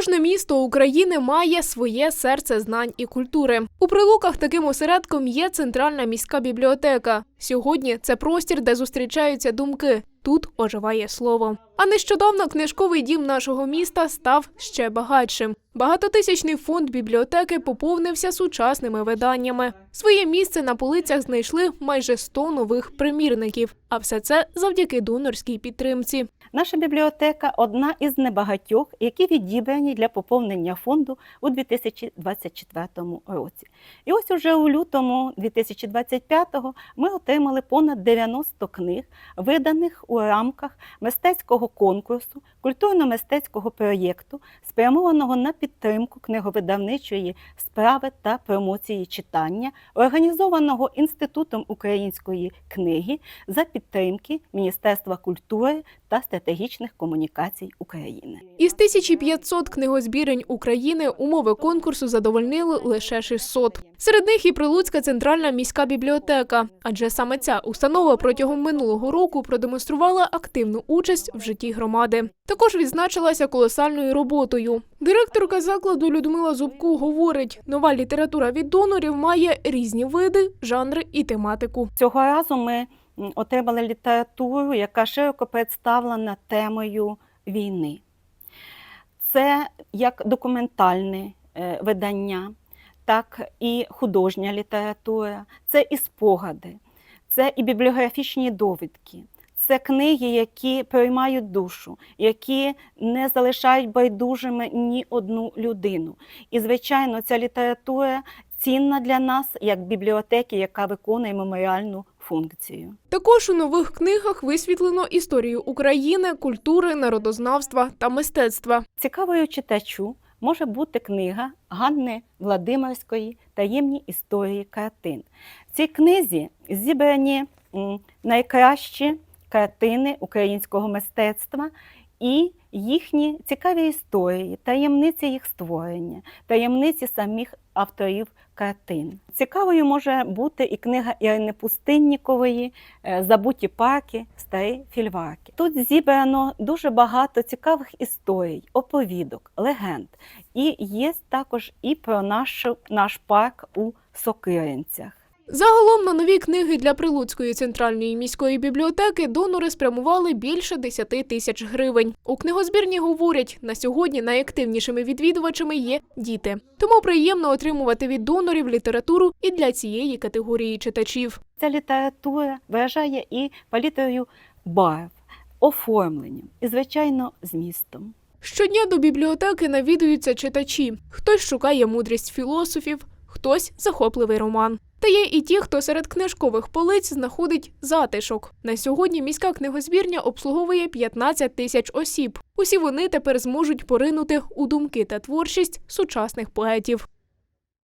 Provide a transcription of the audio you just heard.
Кожне місто України має своє серце знань і культури. У прилуках таким осередком є центральна міська бібліотека. Сьогодні це простір, де зустрічаються думки. Тут оживає слово. А нещодавно книжковий дім нашого міста став ще багатшим. Багатотисячний фонд бібліотеки поповнився сучасними виданнями. Своє місце на полицях знайшли майже 100 нових примірників. А все це завдяки донорській підтримці. Наша бібліотека одна із небагатьох, які відібрані для поповнення фонду у 2024 році. І ось уже у лютому 2025-го ми отримали понад 90 книг, виданих у рамках мистецького конкурсу, культурно-мистецького проєкту, спрямованого на підтримку книговидавничої справи та промоції читання, організованого Інститутом української книги за підтримки Міністерства культури та стратегічних комунікацій України. Із 1500 книгозбірень України умови конкурсу задовольнили лише 600. Серед них і Прилуцька центральна міська бібліотека, адже саме ця установа протягом минулого року продемонструвала активну участь в житті громади. Також відзначилася колосальною роботою. Директорка закладу Людмила Зубко говорить: нова література від донорів має різні види, жанри і тематику. Цього разу ми отримали літературу, яка широко представлена темою війни. Це як документальне е, видання, так і художня література, це і спогади, це і бібліографічні довідки. Це книги, які приймають душу, які не залишають байдужими ні одну людину. І, звичайно, ця література цінна для нас як бібліотеки, яка виконує меморіальну функцію. Також у нових книгах висвітлено історію України, культури, народознавства та мистецтва. Цікавою читачу може бути книга Ганни Владимирської Таємні історії картин. В цій книзі зібрані найкращі картини українського мистецтва і їхні цікаві історії, таємниці їх створення, таємниці самих авторів картин. Цікавою може бути і книга Ірини Пустиннікової е, Забуті парки, старі фільварки. Тут зібрано дуже багато цікавих історій, оповідок, легенд. І є також і про наш, наш парк у Сокиринцях. Загалом на нові книги для Прилуцької центральної міської бібліотеки донори спрямували більше 10 тисяч гривень. У книгозбірні говорять, на сьогодні найактивнішими відвідувачами є діти. Тому приємно отримувати від донорів літературу і для цієї категорії читачів. Ця література виражає і палітрою барв, оформленням і, звичайно, змістом. Щодня до бібліотеки навідуються читачі. Хтось шукає мудрість філософів, хтось захопливий роман. Та є і ті, хто серед книжкових полиць знаходить затишок. На сьогодні міська книгозбірня обслуговує 15 тисяч осіб. Усі вони тепер зможуть поринути у думки та творчість сучасних поетів.